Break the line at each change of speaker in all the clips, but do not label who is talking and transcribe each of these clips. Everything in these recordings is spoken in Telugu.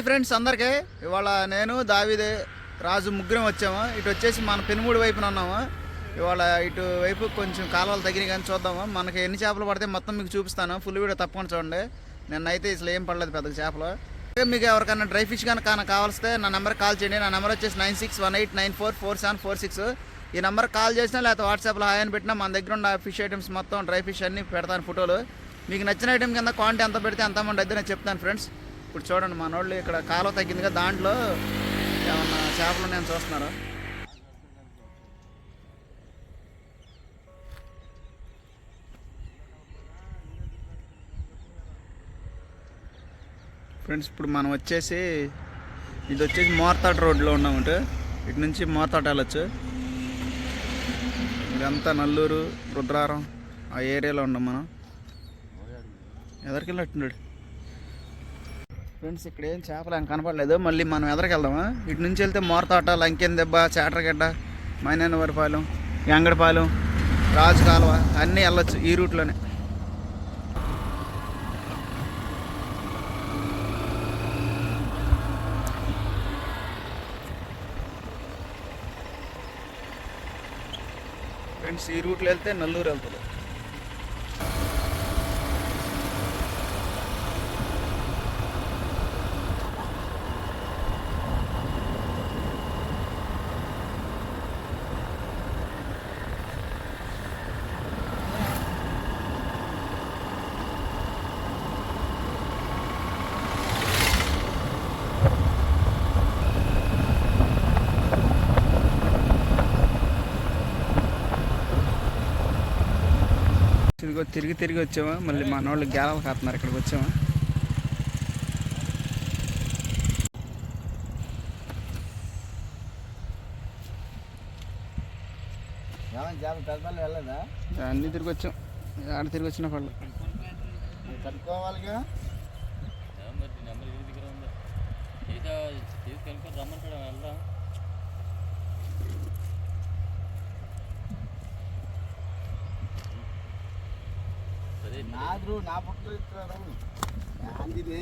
హాయ్ ఫ్రెండ్స్ అందరికీ. ఇవాళ నేను దావిదే రాజు ముగ్గురం వచ్చాము. ఇటు వచ్చేసి మన పెనుమూడి వైపున ఉన్నాము. ఇవాళ ఇటు వైపు కొంచెం కాలువలు తగినాయి కానీ చూద్దాము. మనకి ఎన్ని చేపలు పడితే మొత్తం మీకు చూపిస్తాను. ఫుల్ వీడియో తప్పకుండా చూడండి. నిన్నైతే ఇసలు ఏం పడలేదు పెద్ద చేపలు. మీకు ఎవరికైనా డ్రై ఫిష్ కనుక కావాల్స్తే నా నెంబర్ కాల్ చేయండి. నా నెంబర్ వచ్చేసి nine six one eight nine four four seven four six. ఈ నెంబర్ కాల్ చేసినా లేకపోతే వాట్సాప్లో హాయ్ అని పెట్టినా మన దగ్గర ఉన్న ఫిష్ ఐటమ్స్ మొత్తం డ్రై ఫిష్ అన్ని పెడతాను ఫోటోలు. మీకు నచ్చిన ఐటమ్ కింద క్వాంటిటీ ఎంత పెడితే అంత అమౌంట్ అయితే నేను చెప్తాను ఫ్రెండ్స్. ఇప్పుడు చూడండి మన వాళ్ళు ఇక్కడ కాలువ తగ్గింది కదా దాంట్లో ఏమన్నా చేపలు నేను చూస్తున్నారు? ఫ్రెండ్స్ ఇప్పుడు మనం వచ్చేసి ఇది వచ్చేసి మోర్తాట రోడ్లో ఉన్నామంటే ఇటు నుంచి మోర్తాట వెళ్ళొచ్చు. ఇదంతా నల్లూరు రుద్రారం ఆ ఏరియాలో ఉన్నాం మనం. ఎదరికెళ్ళట్టున్నాడు ఫ్రెండ్స్ ఇక్కడ ఏం చేపలు ఏం కనపడలేదు. మళ్ళీ మనం ఎదరికి వెళ్దామా ఇటు నుంచి వెళ్తే మోరతాట లంకెన్ దెబ్బ చాటరగడ్డ మైనానవరిపాలెం ఎంగడపాలెం రాజు కాలువ అన్నీ వెళ్ళొచ్చు ఈ రూట్లోనే. ఫ్రెండ్స్ ఈ రూట్లో వెళ్తే నల్లూరు వెళ్తుంది. ఇదిగో తిరిగి తిరిగి వచ్చామా మళ్ళీ మన వాళ్ళు గేలలు కాస్తున్నారు ఇక్కడికి వచ్చామా
వెళ్ళదా
అన్నీ తిరిగి వచ్చాం. ఆడ తిరిగి వచ్చిన వాళ్ళు.
ఏదో తీసుకెళ్ళి రమ్మంటాడు వెళ్దాం
నాదు నా పుట్టు ఇస్తున్నాడు ఆందిది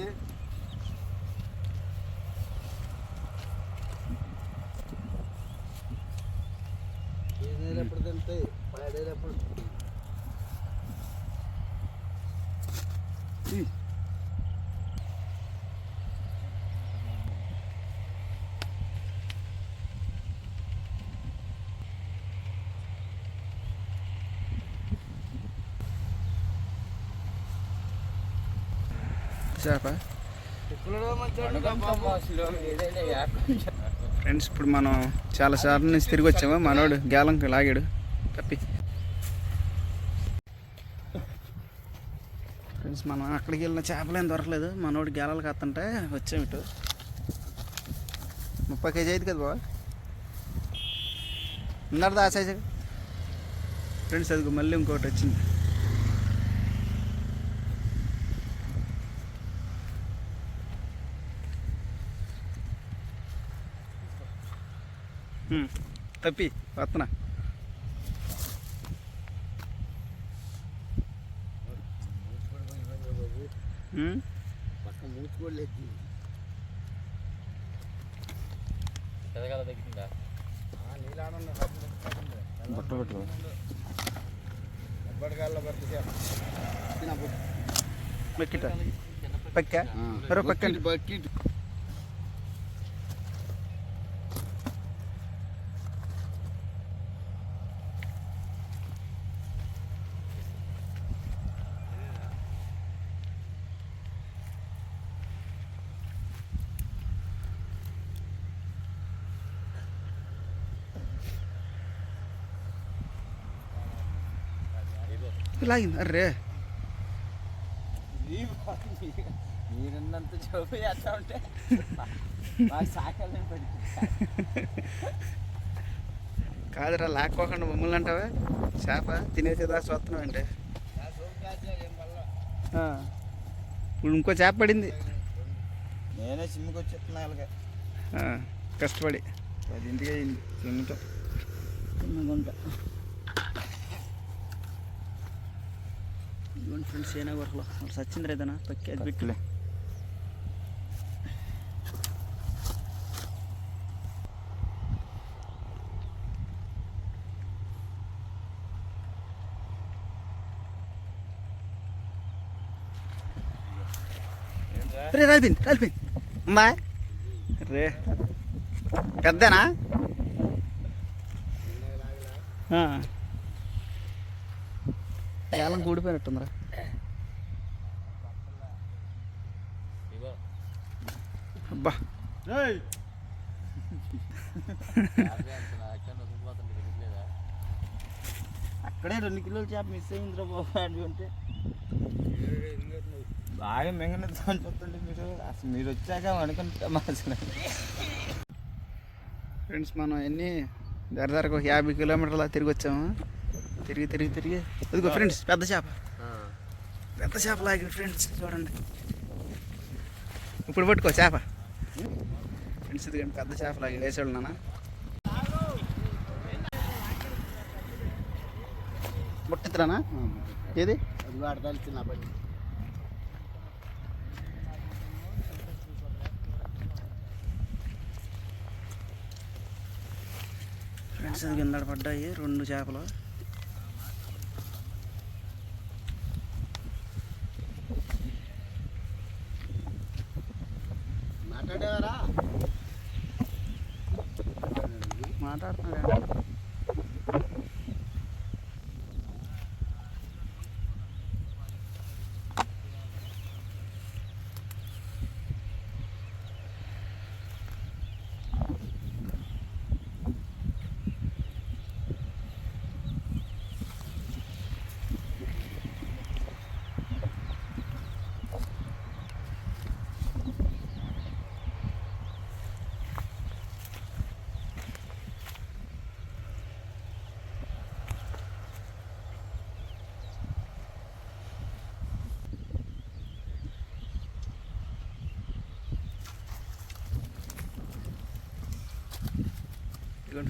ఏదేళ్ళు ఎప్పుడు
చేప. ఫ్రెండ్స్ ఇప్పుడు మనం చాలా సార్లు నుంచి తిరిగి వచ్చాము. మనోడు గేలంకి లాగాడు. తప్పి ఫ్రెండ్స్ మనం అక్కడికి వెళ్ళిన చేపలు ఏం దొరకలేదు. మనోడు గేలాలు కాస్తుంటే వచ్చాము ఇటు. ముప్పై కేజీ అయింది కదా బాబా ఉన్నాడు ఆ సైజు ఫ్రెండ్స్ అదిగో మళ్ళీ ఇంకోటి వచ్చింది. తప్పి వస్తున్నా బట్ట పెట్టు బకెట్ పక్క? మరో పక్క
బకెట్
లాగింది అర్రే
మీరున్నంత జోబు చేస్తా ఉంటే మాకు సాకాలని పెడుతుంది
కాదురా లాక్కోకుండా మమ్మల్ని అంటావా చేప తినేసేదా చూస్తున్నావు అంటే. ఇప్పుడు ఇంకో చేప పడింది
నేనే సిమ్కి వచ్చి చెప్తున్నా ఇలాగే
ఆ, కష్టపడి
పదింటికి అయింది సిమ్తో
గుంట ಇವನ್ ಫ್ರೆಂಡ್ಸ್ ಏನಾಗ ಬರಲ್ಲ ಅವ್ರು ಸಚ್ಚಿಂದ್ರ ಇದನ್ನ ಪಕ್ಕಿ ಅದು ಬಿಟ್ಟಿಲ್ಲ రే రాలిపోయింది రాలిపోయింది అమ్మా రే పెద్దనా ఏలం కూడిపోయినట్టుందిరా అబ్బా.
అక్కడ
రెండు కిలోల చేప మిస్ అయిందిరా బాబు అది అంటే బాగా మెంగన చూస్తుంటే మీరు అసలు మీరు వచ్చాక అనుకుంటా అసలు.
ఫ్రెండ్స్ మనం ఎన్ని దరదరకు ఒక యాభై కిలోమీటర్ల తిరిగి వచ్చాము. తిరిగి తిరిగి తిరిగి. ఇదిగో ఫ్రెండ్స్ పెద్ద చేప. పెద్ద చేప లాగింది ఫ్రెండ్స్ చూడండి. ఇప్పుడు పట్టుకో చేప. ఫ్రెండ్స్ ఇదిగోండి పెద్ద చేప లాగి వేసాడు నాన్న. ముట్టెత్తరానా? ఏది?
అది వాడదాలి చిన్న బండి
ఫ్రెండ్స్ అది కింద పడ్డాయి రెండు చేపలు.
మాట్లాడేవారా?
మాట్లాడుతున్నాడు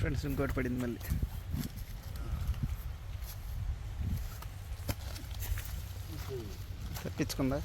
ఫ్రెండ్స్ ఇంకోటి పడింది మళ్ళీ. తప్పించుకుందా?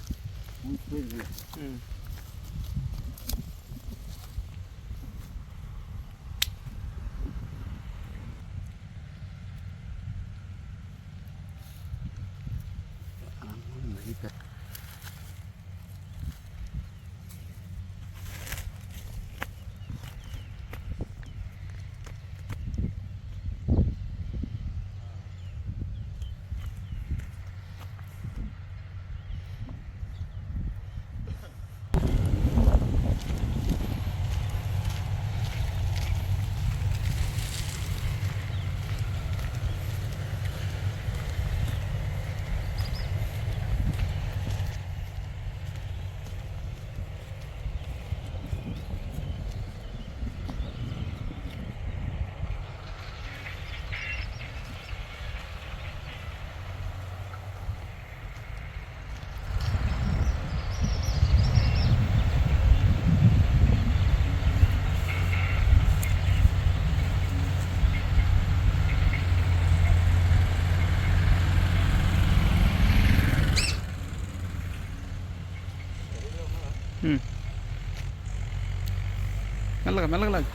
మెల్లగా మెల్లగా లాగు.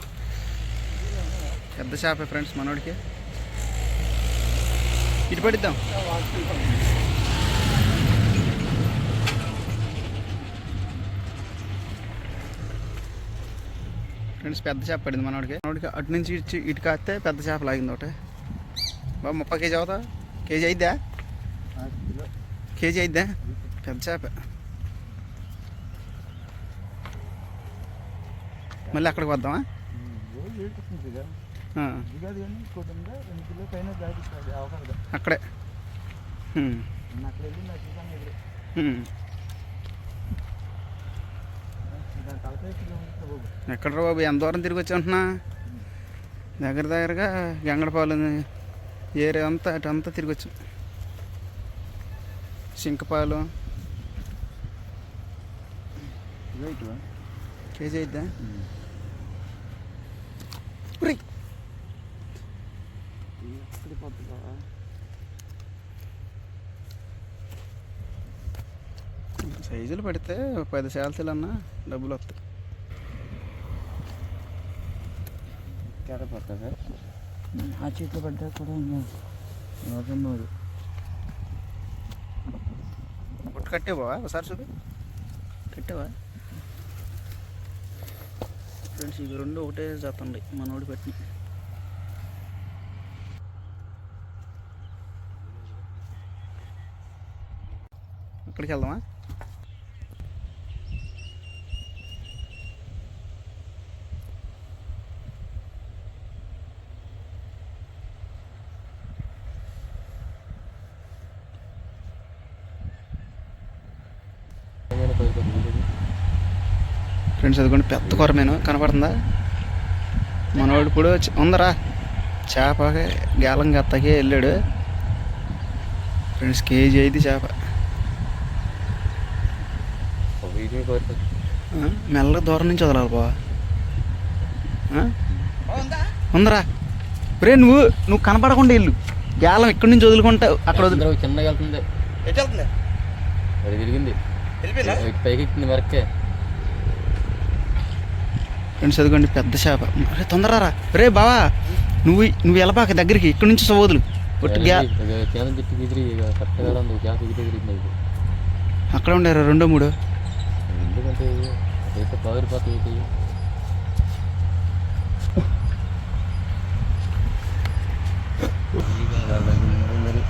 పెద్ద చేపే ఫ్రెండ్స్ మనోడికి. ఇటు పడిద్దాం ఫ్రెండ్స్ పెద్ద చేప పడింది మనోడికి. మనోడికి అటు నుంచి ఇటు ఇటు కాస్తే పెద్ద చేప లాగింది ఒకటి. బాబు ముప్పై కేజీ అవుతా? కేజీ అయిద్దా? కేజీ అయిద్దా? పెద్ద చేప మళ్ళీ అక్కడికి వద్దామా ఆ,
దిగదు కానీ ఇంకోటి ఉందా రెండు కిలో పైన దాటిస్తుంది అవకాశం
అక్కడే హ్మ్,
అక్కడ వెళ్ళి నాకు చూసాను ఎదురు
హ్మ్.
దాని తలకాయ కిలోమీటర్ బాబు
ఎక్కడ బాబు? ఎంత దూరం తిరిగి వచ్చి ఉంటున్నా దగ్గర దగ్గరగా గంగడపాలు ఏరియా అంతా అటు అంతా తిరిగి వచ్చాం. సింకపాలు. కేజీ అయిద్దా?
ఎక్కడ పోతుందా
సైజులు పెడితే ఒక పది శాలతీలన్నా డబ్బులు వస్తాయి.
పోతుంది ఆ చేతిలో పడ్డా కూడా నూరు
పుట్టు కట్టే బావా ఒకసారి చూడు. కట్టావా? ఫ్రెండ్స్ ఇవి రెండు ఒకటే జాతండి మనోడు పెట్టిన. అక్కడికి వెళ్దామా? ఫ్రెండ్స్ అదిగోండి పెద్ద కొరమేను కనపడుతుందా? మనవాడు ఇప్పుడు ఉందరా? చేప గేలం గత్తకి వెళ్ళాడు. ఫ్రెండ్స్ కేజీ అయితే చేప మెల్లగా దూరం నుంచి వదలాలి బా ఉందరా. రే నువ్వు నువ్వు కనపడకుండా వెళ్ళు. గేలం ఇక్కడి నుంచి వదులుకుంటావు అక్కడ వదిలి
చిన్నగా వెళ్తుంది
ఎటు వెళ్తుంది
అది ఇటు పైకి ఎక్కింది వరకే.
ఫ్రెండ్స్ అదిగోండి పెద్ద చేప. రే తొందరరా రే. బావా నువ్వు నువ్వు వెళ్ళబాక దగ్గరికి ఇక్కడి నుంచి వదులు. అక్కడ ఉండారు రెండో మూడు.
ఎందుకంటే అదైతే పగిలిపోతాయి ఏంటి మరి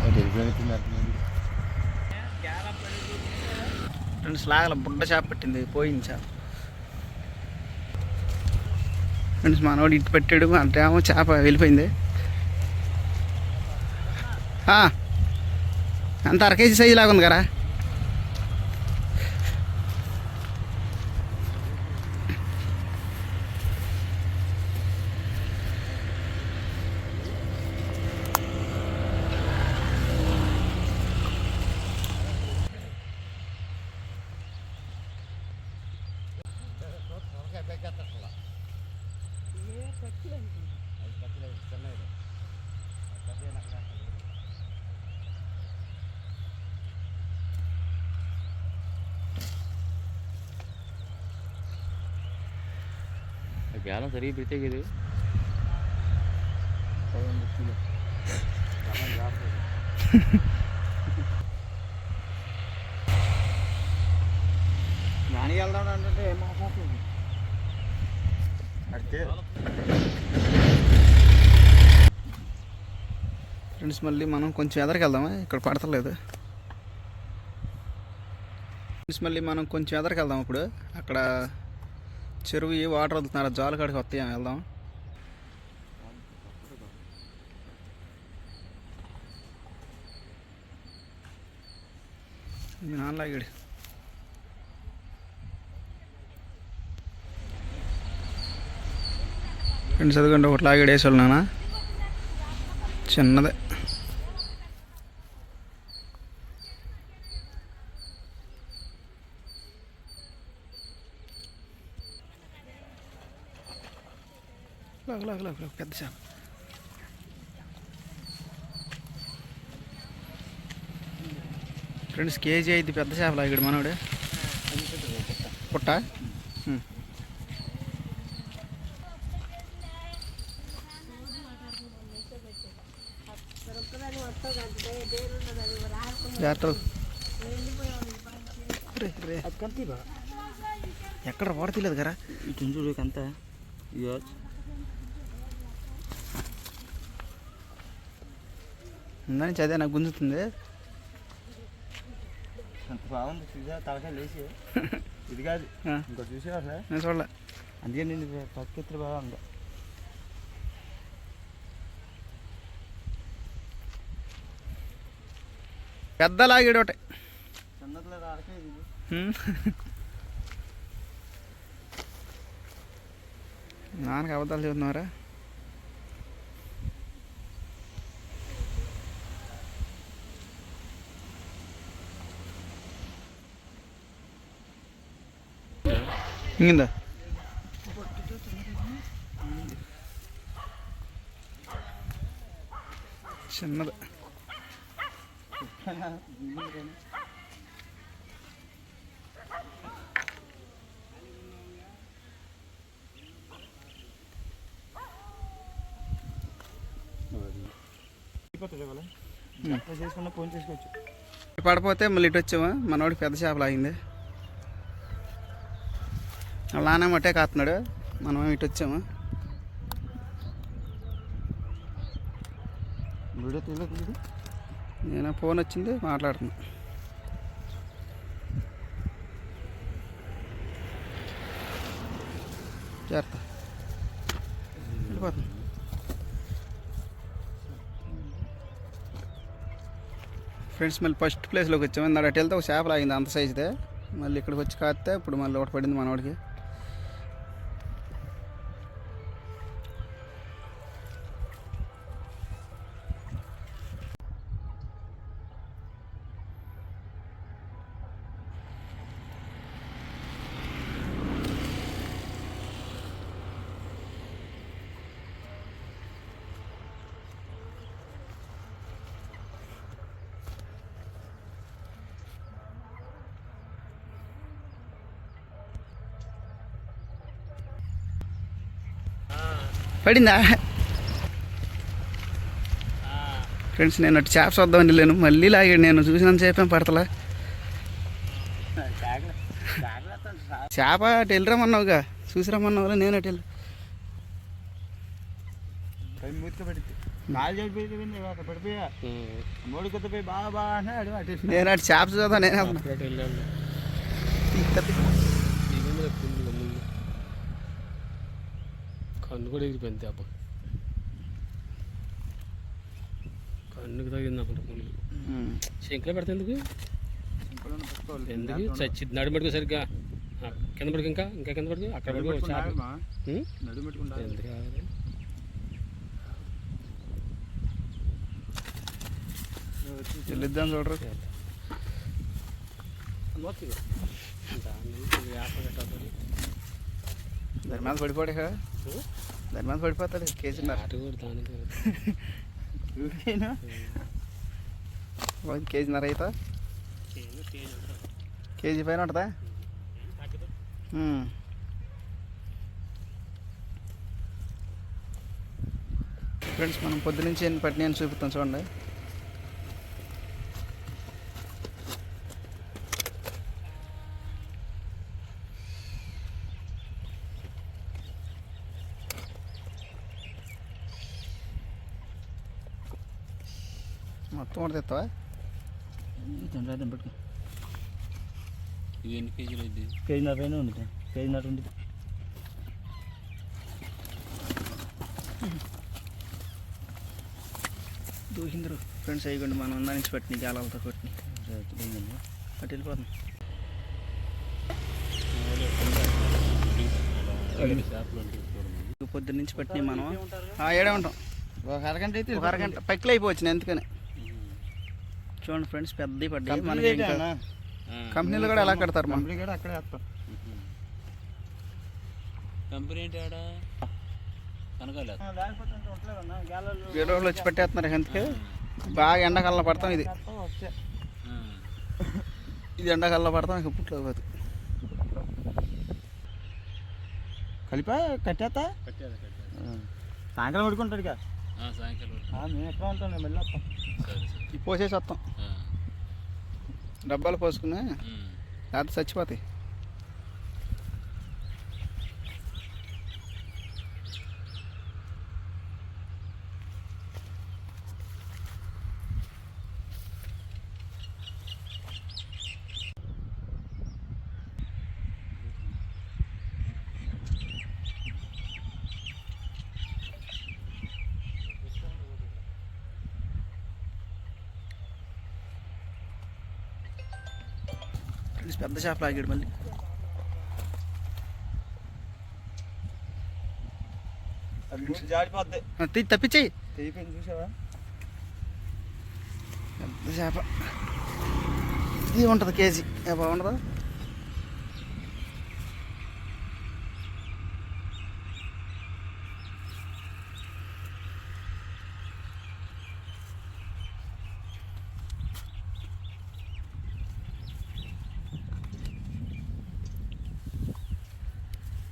ఫ్రెండ్స్ బుడ్డ చేప పట్టింది పోయింది చేప. ఫ్రెండ్స్ మనవాడు ఇటు పెట్టాడు అంటేమో చేప వెళ్ళిపోయింది. అంత అర కేజీ సైజు లాగా ఉంది కదా
జ్ఞానం సరిగ్గా పెడితే ఇది
వెళ్దాం అంటే ఏం అడితే
ఫ్రెండ్స్ మళ్ళీ మనం కొంచెం ఎదరికి వెళ్దామా? ఇక్కడ పడతలేదు. ఫ్రెండ్స్ మళ్ళీ మనం కొంచెం ఎదరికి వెళ్దాం ఇప్పుడు? అక్కడ చెరువు ఏ వాటర్ వదులుతున్నారా? జాలు కాడికి వస్తాయా? వెళ్దాం. మీ నాన్న రెండు చదువుకుంటే ఒకటి లాగాడు వేసి చిన్నదే. లాగు లాగు లాగు పెద్ద చేప. ఫ్రెండ్స్ కేజీ అయితే పెద్ద చేప లాగాడు మనోడు? పుట్ట. జాగ్రత్తలు. ఎక్కడ వాడ తీయలేదు కదా?
చూడు కంత. ఇయో
ఉందా నుంచి అదే నాకు గుంజుతుంది.
అంత బాగుంది చూసా తలకాయ లేచి. ఇది కాదు. ఇంకో చూసా అసలు?
నేను చూడలే.
అందుకే నేను పక్కెత్తులు బాగా ఉంది
పెద్ద లాగాడు ఒకటి. నాన్నకి అబద్ధాలు చెబుతున్నారా? ఇందా చిన్నది.
ఫోన్ చేసుకోవచ్చు
పడిపోతే మళ్ళీ ఇటు వచ్చామా మనవాడికి పెద్ద చేపలు లాగింది. నాన్న మట్టే కాస్తున్నాడు మనం ఇటు వచ్చాము. నేను ఫోన్ వచ్చింది మాట్లాడుతున్నా. జాగ్రత్త. వెళ్ళిపోతుంది ఫ్రెండ్స్ మళ్ళీ ఫస్ట్ ప్లేస్లోకి వచ్చాము. అటు వెళ్తే ఒక చేప లాగింది అంత సైజుదే మళ్ళీ ఇక్కడికి వచ్చి కాస్తే ఇప్పుడు మళ్ళీ ఒకటి పడింది మనవాడికి పడిందా? ఫ్రెండ్స్ నేను అటు చేప చూద్దామని వెళ్ళాను. మళ్ళీ లాగాడు నేను చూసినంత సేపేం పడతలా. చేప అటు వెళ్ళరమన్నావుగా చూసిరమ్మన్నావు నేను అటు వెళ్ళి. నేను అటు చేప చూద్దాం నేను
కన్ను కూడా ఎగిరిపోయింది దెబ్బ కన్నుకు తగింది అనుకుంటా ముళ్ళు. శంకలో పెడితే ఎందుకు. ఎందుకు? చచ్చి నడు పడుకో సరిగ్గా. కింద పడుకు ఇంకా. ఇంకా కింద పడుకో. అక్కడ పడుకో? ఎందుకు?
వెళ్ళిద్దాం చూడరు.
ఆపద పెట్టాలి.
దాని మీద
ఉం?
దాని మీద పడిపోతాడు కేజీన్నర. కేజీన్నర అయితే. కేజీ పైన ఉంటుందా. ఫ్రెండ్స్ మనం పొద్దునుంచి ఎన్ని పట్టినాయని చూపిస్తాం చూడండి.
పట్టుకో.
ఇది ఎన్ని కేజీలు ఇది
కేజీన్నర పైన ఉంది కేజీన్నర ఉంది.
దూసిందరు ఫ్రెండ్స్ అయ్యండి మనం ఉందా నుంచి పట్టిన జాలాలతో పట్టిన అటు వెళ్ళిపోతాం
చేపలు అంటే చూడమని
పొద్దున్న నుంచి పట్టినాయి మనం. ఆ, ఏడే ఉంటాం.
ఒక అరగంట అయితే
ఒక అరగంట. పక్కలు అయిపోవచ్చు ఎందుకని? చూడండి ఫ్రెండ్స్ పెద్దవి పడ్డాయి మనకి కంపెనీలు కూడా ఎలా కడతారు
కంపెనీ కూడా అక్కడే వేస్తాం.
కంపెనీ ఏంటి ఆడ?
వచ్చి పెట్టేస్తున్నారు అందుకే బాగా ఎండాకాలంలో పడతాం ఇది. ఇది ఎండాకాలంలో పడతాం ఇక పుట్లో పోదు
కలిపా కట్టేస్తా సాయంకాలం పడుకుంటాడు
వరకు.
మేము ఎక్కడ ఉంటాం?
పోసేసి వస్తాం. డబ్బాలు పోసుకుని. లేకపోతే చచ్చిపోతాయి. ఫ్రెండ్స్ పెద్ద చేపలు ఆగాడు మళ్ళీ. తప్పించేయి. పెద్ద చేప. ఇది ఉంటుంది కేజీ. బాగుంటుందా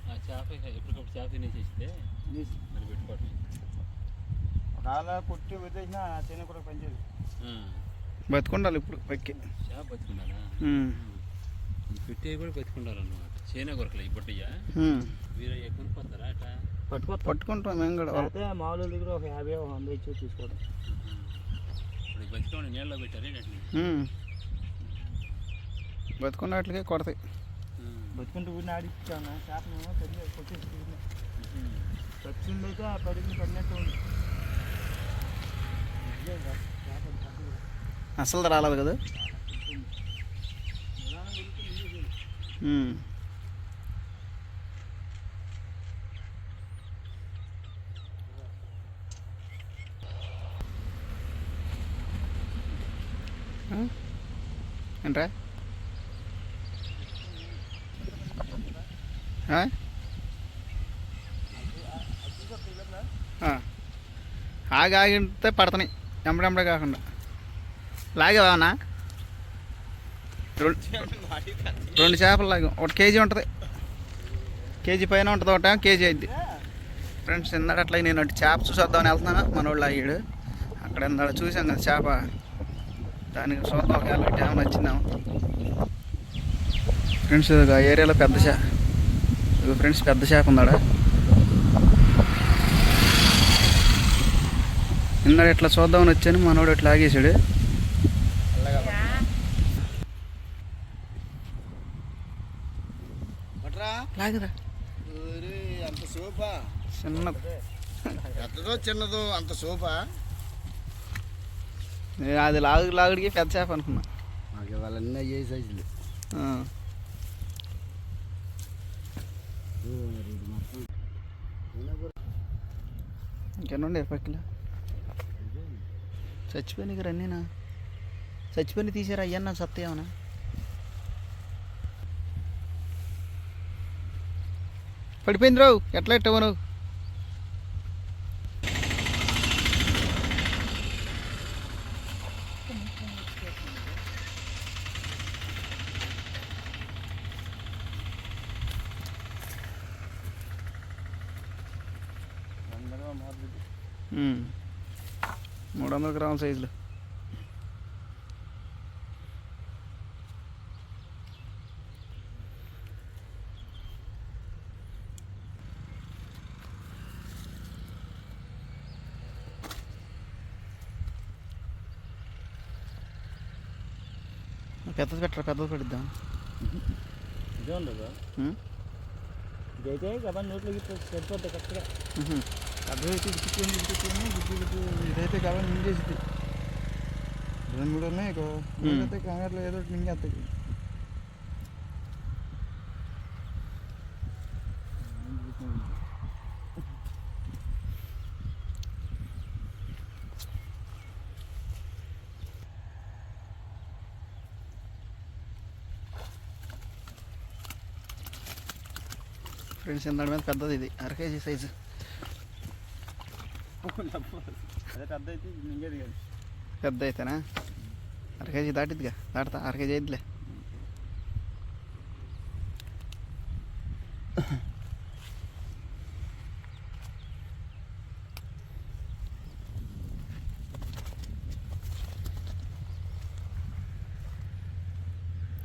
ఆ చేప ఇక ఎప్పటికప్పుడు చేప తినేసేస్తే మరి పెట్టుకోవటం
ఒకవేళ కొట్టి వదిలేసినా తిన కూడా పనిచేయదు.
బతుకుండాలి ఇప్పుడు పక్కి ఉమ్.
పెట్టేవి కూడా బతుకుండాలన్నమాట.
చైనా కొరకలే
ఉమ్.
వీరయ్య కొనుక్కొస్తారా అట్లా
పట్టుకోవచ్చు
పట్టుకుంటాం మేము కూడా.
అయితే మామూలు దగ్గర ఒక యాభై ఒక వంద ఇచ్చి తీసుకోవడం.
ఇప్పుడు బతికోండి నీళ్ళలో పెట్టారు.
బతుకున్నట్లకే కొడతాయి
బతుకుంటూ ఊరిని ఆడిచ్చాను చేపను పెరిగి కొట్టేసి వచ్చింది అయితే ఆ పడికి పడినట్టు ఉంది ఇదే రా, చేప పడ్డది.
అసలు రాలేదు కదా? ఏంట్రా? ఆగి ఆగింటే పడతాయి ఎంబడెంబడే కాకుండా. లాగేవానా రెండు రెండు చేపలు లాగా. ఒకటి కేజీ ఉంటుంది. కేజీ పైన ఉంటుంది ఒకటి కేజీ అయింది ఫ్రెండ్స్ ఇందాక అట్లా నేను అటు చేప చూసొద్దామని వెళ్తున్నాను. మనోళ్ళు అయ్యాడు అక్కడ ఇందాక చూసాం కదా చేప. దానికి చూద్దాం ఒకవేళ ఏమైనా వచ్చిందాము ఫ్రెండ్స్ ఆ ఏరియాలో పెద్ద చేప ఫ్రెండ్స్ పెద్ద చేప ఉందాడా? ఇందాక ఇట్లా చూద్దామని వచ్చాను మనోడు ఇట్లా ఆగేసాడు లాగరా.
అంత
చిన్న
పెద్దదో చిన్నదో అంత సోపా
నేను అది లాగు లాగుడికి పెద్ద చేప అనుకున్నా.
మాకు వాళ్ళన్నీ ఏ సైజులు.
ఇంకెన్నుండే పక్కల? చచ్చిపోయినాయి రన్నీనా? చచ్చిపోయిన తీసారా అయ్యన్నా సత్యమనా పడిపోయింది రావు. ఎట్లా ఎట్టవను నువ్వు ఉమ్. మూడు వందల గ్రాముల సైజులు పెద్దది పెట్టరా పెద్దది పెడిద్దాం
ఇదే ఉండదు
ఉమ్?
ఇదైతే గబా నోట్లోకి సరిపోతుంది కరెక్ట్గా.
ఉహు.
అడ్డైతే ఇటుకొని ఇటుకొని గుడ్డులకు ఇదైతే గబా మింగేసింది రెండు మూడు ఉన్నాయి అయితే కంగారులో ఏదో ఒకటి మింగేస్తాయి
ఫ్రెండ్స్ ఇందాడి మీద పెద్దది ఇది అర కేజీ సైజు
అదే పెద్ద అయితే మింగేది కాదు
పెద్ద అయితేనా అర కేజీ దాటిద్దిగా దాటుతా అర కేజీ అయిద్దిలే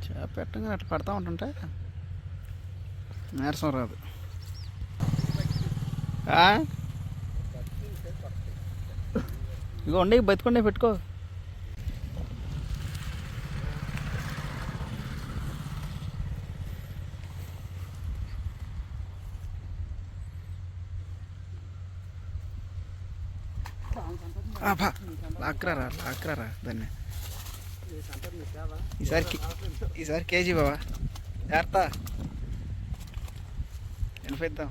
చేప పెట్టంగా అట్లా పడతా ఉంటుంటే నీరసం రాదు ఆ? ఉండే బతికొండే పెట్టుకో. లాక్రారా లాక్రారా దాన్ని. ఈసారి ఈసారి కేజీ బావా. జాగ్రత్త. వినిపిద్దాం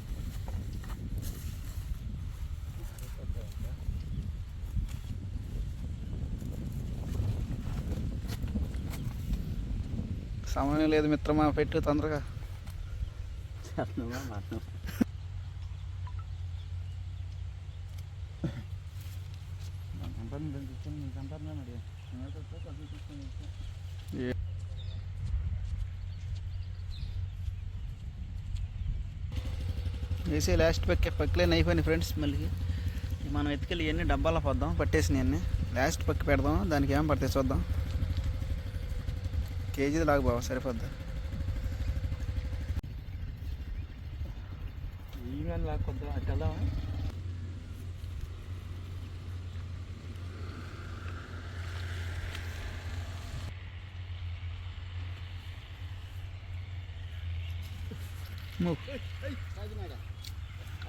సమయం లేదు మిత్రమా పెట్టు తొందరగా. వేసే లాస్ట్ పక్క పక్కలేని అయిపోయినాయి ఫ్రెండ్స్ మళ్ళీ. మనం ఎత్తుకెళ్ళి ఇవన్నీ డబ్బాలో పోద్దాం పట్టేసినవి అన్నీ. లాస్ట్ పక్క పెడదాం దానికి ఏం పడతాయి చూద్దాం. కేజీ లాగా బావ సరిపోద్దా?
లాక్కొద్దాం.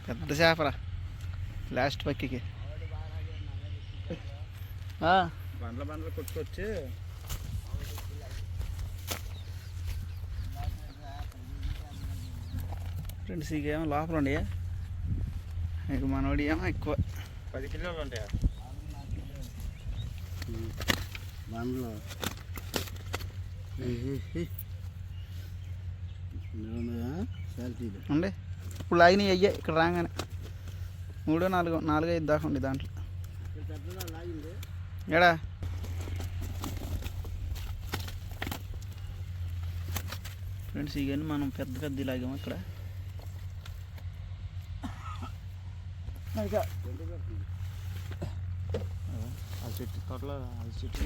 పెద్ద చేపరా. లాస్ట్ పక్కకి.
బండ్ల బండ్లు కొట్టుకొచ్చి
ఫ్రెండ్స్ ఇక ఏమో లోపల ఉండే. ఇక మనోడి ఏమో ఎక్కువ.
పది కిలోలు ఉంటాయా?
ఉండే. ఇప్పుడు లాగినవి అయ్యే ఇక్కడ రాగానే. మూడు నాలుగు నాలుగు ఐదు దాకా ఉండే దాంట్లో. ఏడా? ఫ్రెండ్స్ ఇవన్నీ మనం పెద్ద పెద్ద లాగాము ఇక్కడ.
ఆ చెట్టు తోటలో ఆ చెట్టు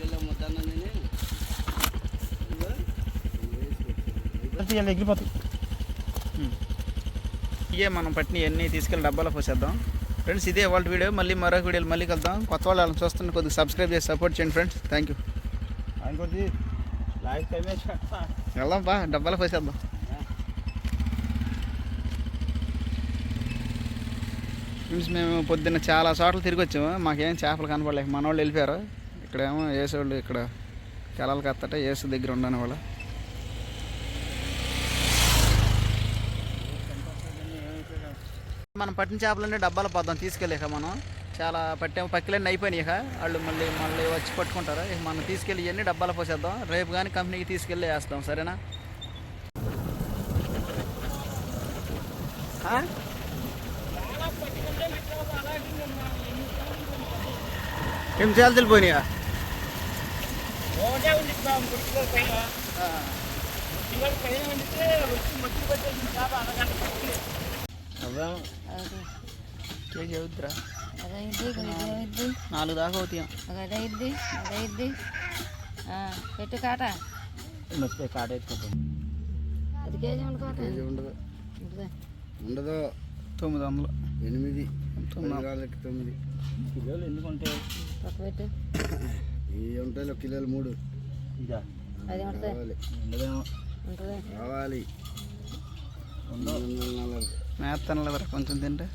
ఎగిరిపోతాయి ఇవే మనం పట్టిన ఇవన్నీ తీసుకెళ్ళి డబ్బాలో పోసేద్దాం. ఫ్రెండ్స్ ఇదే వాళ్ళ వీడియో. మళ్ళీ మరొక వీడియోలు మళ్ళీ కలుద్దాం. కొత్త వాళ్ళు వాళ్ళని చూస్తున్న కొద్దిగా సబ్స్క్రైబ్ చేసి సపోర్ట్ చేయండి ఫ్రెండ్స్. థ్యాంక్ యూ
ఇంకోటి లైఫ్ టైమే
వెళ్దాం బా డబ్బాలో పోసేద్దాం. మీన్స్ మేము పొద్దున్న చాలా చోట్ల తిరిగి వచ్చాము. మాకేం చేపలు కనపడలేక మన వాళ్ళు వెళ్ళిపోయారు. ఇక్కడేమో వేసేవాళ్ళు ఇక్కడ కెలాలు కత్తట ఏసు దగ్గర ఉండని వాళ్ళు. మనం పట్టిన చేపలన్నీ డబ్బాలు పోద్దాం తీసుకెళ్ళాక మనం. చాలా పట్టాము పక్కలన్నీ అయిపోయినాయి ఇక. వాళ్ళు మళ్ళీ మళ్ళీ వచ్చి పట్టుకుంటారు. ఇక మనం తీసుకెళ్ళి ఇవన్నీ డబ్బాలు పోసేద్దాం. రేపు కానీ కంపెనీకి తీసుకెళ్ళి వేస్తాం సరేనా? ఏం చేయాలి తెలిపోయినాయా కేజీ అవుద్దిరా. నాలుగు దాకా
అదైద్ది అదైద్ది. పెట్టు కాట.
నొప్పి కాట ఎత్తుకుంటాం
అది కేజీ
ఉండదు
ఉంటుంది.
ఉండదు.
తొమ్మిది వందలు.
ఎనిమిది.
తొమ్మిది
తొమ్మిది. కిలోలు ఎందుకుంటే
పక్క పెట్టు.
ఈ ఉంటాయి కిలోలు మూడు.
అది ఉంటుంది.
కావాలి
ఉండదేమో
ఉంటుంది.
కావాలి
మేత తినలేదురా కొంచెం తింటే.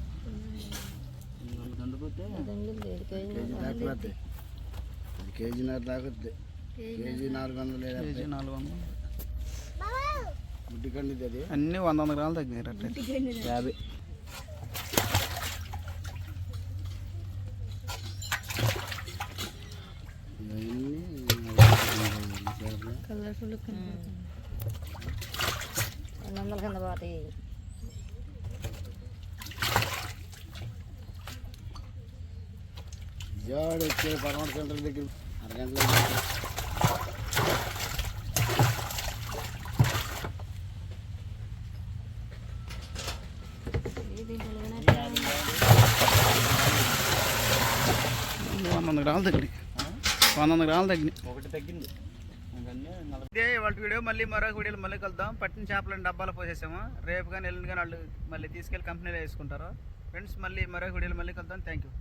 ఇది కేజీ
కేజీన్నర దాకొద్ది. కేజీ నాలుగు వందలు
కేజీ నాలుగు వందలు.
గుడ్డి కండిది అది.
అన్నీ వంద వంద గ్రాములు తగ్గినాయి అట్ట
యాభై.
కలర్ఫుల్ రెండు వందల కింద పోతాయి
జాడు వచ్చే పరమాణు సెంటర్ దగ్గర అరగంటలో
ఇది దీంట్లో
వంద వంద గ్రాములు తగ్గినాయి వంద వంద గ్రాములు తగ్గినాయి
ఒకటి తగ్గింది ఇంకన్నీ నలభై
ఇదే వాళ్ళ వీడియో మళ్ళీ మరొక వీడియోలో మళ్ళీ కలుద్దాం. పట్టిన చేపలను డబ్బాలు పోసేసాము. రేపు కానీ ఎల్లుండి కానీ వాళ్ళు మళ్ళీ తీసుకెళ్ళి కంపెనీలో వేసుకుంటారు. ఫ్రెండ్స్ మళ్ళీ మరొక వీడియోలో మళ్ళీ కలుద్దాం. Thank you